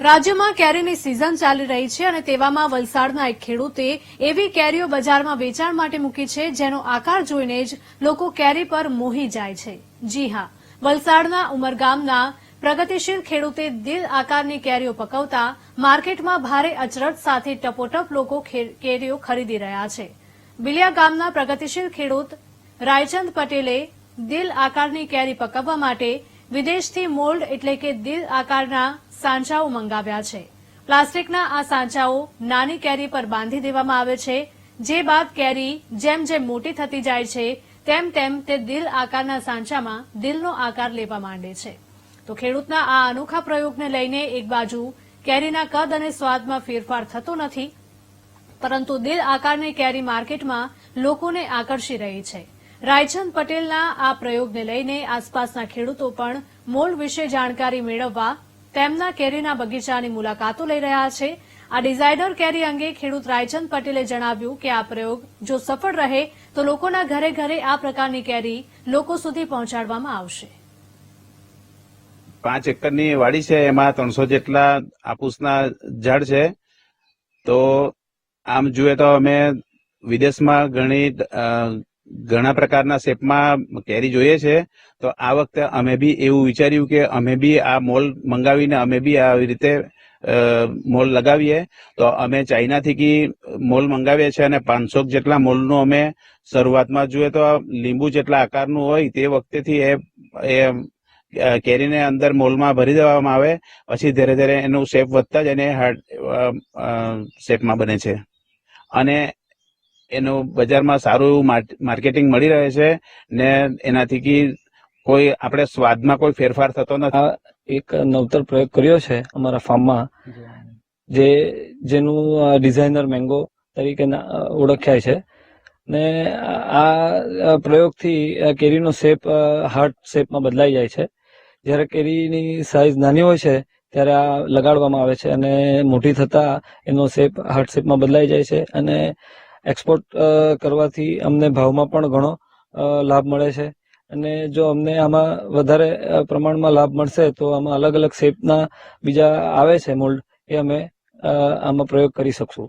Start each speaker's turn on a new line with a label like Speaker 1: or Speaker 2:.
Speaker 1: રાજ્યમાં કેરીની સિઝન ચાલી રહી છે અને તેવામાં વલસાડના એક ખેડૂતે એવી કેરીઓ બજારમાં વેચાણ માટે મૂકી છે જેનો આકાર જોઈને જ લોકો કેરી પર મોહી જાય છે. જી હા, વલસાડના ઉમરગામના પ્રગતિશીલ ખેડૂતે દિલ આકારની કેરીઓ પકવતા માર્કેટમાં ભારે અચરજ સાથે ટપોટપ લોકો કેરીઓ ખરીદી રહ્યા છે. બિલિયા ગામના પ્રગતિશીલ ખેડૂત રાયચંદ પટેલે દિલ આકારની કેરી પકવવા માટે વિદેશથી મોલ્ડ એટલે કે દિલ આકારના સાંચાઓ મંગાવ્યા છે. પ્લાસ્ટિકના આ સાંચાઓ નાની કેરી પર બાંધી દેવામાં આવે છે. જે બાદ કેરી જેમ જેમ મોટી થતી જાય છે, તેમ તેમ તે દિલ આકારના સાંચામાં દિલનો આકાર લેવા માંડે છે. તો ખેડૂતના આ અનોખા પ્રયોગને લઈને એક બાજુ કેરીના કદ અને સ્વાદમાં ફેરફાર થતો નથી, પરંતુ દિલ આકારની કેરી માર્કેટમાં લોકોને આકર્ષી રહી છે. રાયચંદ પટેલના આ પ્રયોગને લઈને આસપાસના ખેડૂતો પણ મોલ્ડ વિશે જાણકારી મેળવવા તેમના કેરીના બગીચાની મુલાકાતો લઈ રહ્યા છે. આ ડિઝાઇનર કેરી અંગે ખેડૂત રાયચંદ પટેલે જણાવ્યું કે આ પ્રયોગ જો સફળ રહે, તો લોકોના ઘરે ઘરે આ પ્રકારની કેરી લોકો સુધી પહોંચાડવામાં આવશે.
Speaker 2: પાંચ એકરની વાડી છે, એમાં ત્રણસો જેટલા આपूસના ઝાડ છે. તો આમ જોઈએ તો અમે વિદેશમાં ઘણી ઘણા પ્રકારના શેપમાં કેરી જોઈએ છે. તો આ વખતે અમે બી એવું વિચાર્યું કે અમે બી આ મોલ મંગાવીને અમે બી આવી રીતે મોલ લગાવીએ. તો અમે ચાઇનાથી મોલ મંગાવીએ છીએ અને પાંચસો જેટલા મોલનું અમે શરૂઆતમાં જોઈએ તો લીંબુ જેટલા આકારનું હોય તે વખતેથી એ કેરીને અંદર મોલમાં ભરી દેવામાં આવે. પછી ધીરે ધીરે એનું શેપ વધતા જ એને હાર્ડ શેપમાં બને છે. અને એનું બજારમાં સારું એવું માર્ક- માર્કેટિંગ મળી રહે છે ને એનાથી કોઈ આપણે સ્વાદમાં કોઈ ફેરફાર થતો નથી.
Speaker 3: એક નવતર પ્રયોગ કર્યો છે અમારા ફાર્મમાં, જે, જેનું ડિઝાઇનર મેંગો તરીકે ઓળખાય છે. ને આ પ્રયોગથી કેરીનો શેપ હાર્ટ શેપમાં બદલાઈ જાય છે. જ્યારે કેરીની સાઈઝ નાની હોય છે, ત્યારે આ લગાડવામાં આવે છે અને મોટી થતા એનો શેપ, હાર્ટ શેપમાં બદલાઈ જાય છે અને એક્સપોર્ટ કરવાથી અમને ભાવમાં પણ ઘણો લાભ મળે છે. અને જો અમને આમાં વધારે પ્રમાણમાં લાભ મળશે તો આમાં અલગ અલગ શેપના બીજા આવે છે મોલ્ડ એ અમે આમાં પ્રયોગ કરી શકશું.